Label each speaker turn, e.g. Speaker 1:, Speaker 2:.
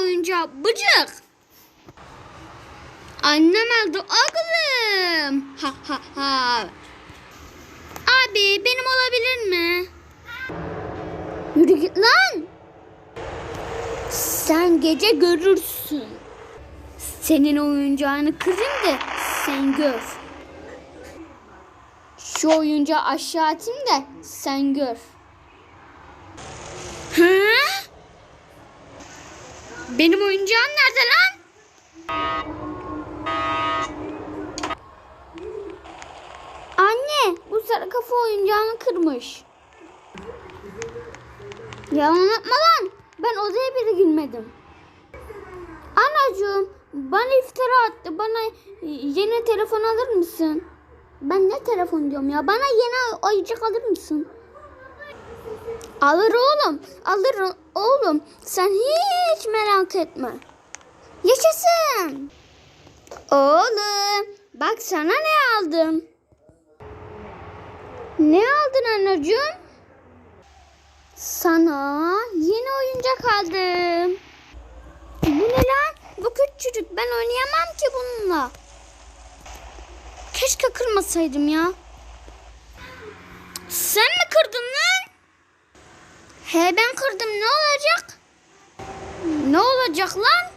Speaker 1: oyuncağı bıcık. Annem aldı oğlum. Ha ha ha. Abi benim olabilir mi? Yürü git lan. Sen gece görürsün. Senin oyuncağını kırayım da sen gör. Şu oyuncağı aşağı atayım da sen gör. Benim oyuncağım nerede lan? Anne, bu sarı kafa oyuncağını kırmış. Yalan atma lan. Ben odaya bile girmedim. Anacığım, bana iftira attı. Bana yeni telefon alır mısın? Ben ne telefon diyorum ya? Bana yeni oyuncak alır mısın? Alır oğlum. Alır oğlum. Sen hiç merak etme. Yaşasın. Oğlum bak sana ne aldım. Ne aldın anacığım? Sana yeni oyuncak aldım. Bu ne lan? Bu küçücük. Ben oynayamam ki bununla. Keşke kırmasaydım ya. Sen mi kırdın lan? He ben kırdım ne olacak? Ne olacak lan?